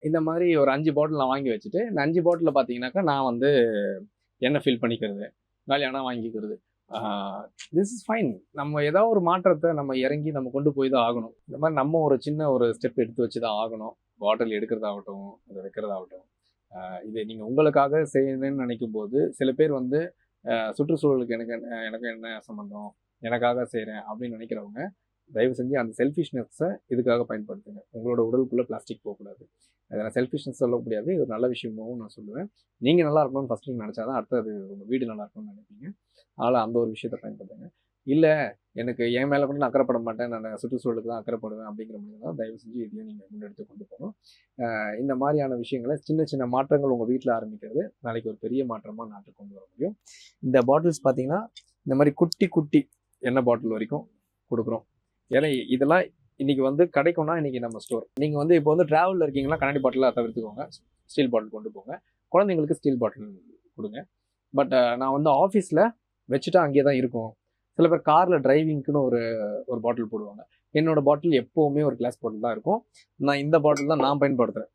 இந்த மாதிரி ஒரு அஞ்சு பாட்டில் நான் வாங்கி வச்சுட்டு இந்த அஞ்சு பாட்டிலில் பார்த்தீங்கன்னாக்கா நான் வந்து எண்ணெய் ஃபில் பண்ணிக்கிறது? காலியானா வாங்கிக்கிறது. திஸ் இஸ் ஃபைன் நம்ம ஏதாவது ஒரு மாற்றத்தை நம்ம இறங்கி நம்ம கொண்டு போய் தான் ஆகணும். இந்த மாதிரி நம்ம ஒரு சின்ன ஒரு ஸ்டெப் எடுத்து வச்சு தான் ஆகணும். பாட்டில் எடுக்கிறதாகட்டும் அதை வைக்கிறதாகட்டும். இதை இது நீங்கள் உங்களுக்காக செய்யணும்னு நினைக்கும் போது சில பேர் வந்து சுற்றுச்சூழலுக்கு எனக்கு என்ன- எனக்கு என்ன சம்மந்தம் எனக்காக செய்கிறேன் அப்படின்னு நினைக்கிறவங்க தயவு செஞ்சு அந்த செல்ஃபிஷ்னஸை இதுக்காக பயன்படுத்துங்க. உங்களோட உடலுக்குள்ளே பிளாஸ்டிக் போகக்கூடாது. அதை நான் செல்ஃபிஷ்னஸ் சொல்ல முடியாது. இது ஒரு நல்ல விஷயமாகவும் நான் சொல்லுவேன். நீங்கள் நல்லா இருக்கணும்னு ஃபஸ்ட் நீங்கள் நினச்சா தான் அடுத்தது உங்கள் வீடு நல்லா இருக்கணும்னு நினைப்பீங்க. அதனால் அந்த ஒரு விஷயத்தை பயன்படுத்துங்க. இல்லை எனக்கு என் மேலே கூட நான் அக்கறைப்பட மாட்டேன். நான் சுற்றுச்சூழலுக்கு தான் அக்கறைப்படுவேன் அப்படிங்கிற மாதிரி தான் தயவு செஞ்சு இதையும் நீங்கள் முன்னெடுத்து கொண்டு போகணும். இந்த மாதிரியான விஷயங்களை சின்ன சின்ன மாற்றங்கள் உங்கள் வீட்டில் ஆரம்பிக்கிறது நாளைக்கு ஒரு பெரிய மாற்றமாக நாட்டுக்கு கொண்டு வர முடியும். இந்த பாட்டில்ஸ் பார்த்தீங்கன்னா இந்த மாதிரி குட்டி குட்டி எண்ணெய் பாட்டில் வரைக்கும் கொடுக்குறோம். ஏன்னா இதெல்லாம் இன்னைக்கு வந்து கிடைக்கும்னா இன்னைக்கு நம்ம ஸ்டோர் நீங்கள் வந்து இப்போ வந்து ட்ராவலில் இருக்கீங்கன்னா கண்ணாடி பாட்டிலாக தவிர்த்துக்கோங்க. ஸ்டீல் பாட்டில் கொண்டு போங்க. குழந்தைங்களுக்கு ஸ்டீல் பாட்டில் கொடுங்க. பட் நான் வந்து ஆஃபீஸில் வச்சுட்டா அங்கேயே தான் இருக்கும். சில பேர் காரில் டிரைவிங்க்குன்னு ஒரு ஒரு பாட்டில் போடுவாங்க. என்னோட பாட்டில் எப்போவுமே ஒரு கிளாஸ் பாட்டில் தான் இருக்கும். நான் இந்த பாட்டில் தான் நான் பயன்படுத்துகிறேன்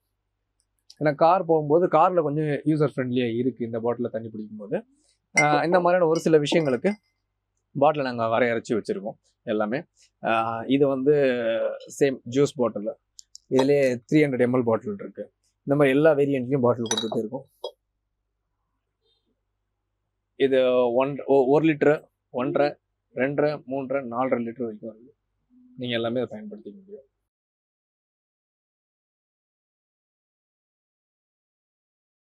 ஏன்னா கார் போகும்போது காரில் கொஞ்சம் யூசர் ஃப்ரெண்ட்லியாக இருக்குது இந்த பாட்டிலில் தண்ணி பிடிக்கும்போது இந்த மாதிரியான ஒரு சில விஷயங்களுக்கு பாட்டில் நாங்கள் வரையறைச்சி வச்சுருக்கோம் எல்லாமே. இது வந்து சேம் ஜூஸ் பாட்டில் இதுலேயே த்ரீ ஹண்ட்ரட் எம்எல் பாட்டில் இருக்குது இந்த மாதிரி எல்லா வேரியண்ட்லையும் பாட்டில் கொடுத்துட்டு இருக்கும். இது ஒன் ஒ- ஒரு லிட்டரு ஒன்றரை ரெண்டரை மூன்றரை நாலரை லிட்டர் வரைக்கும் வருது. நீங்கள் எல்லாமே அதை பயன்படுத்திக்க முடியும்.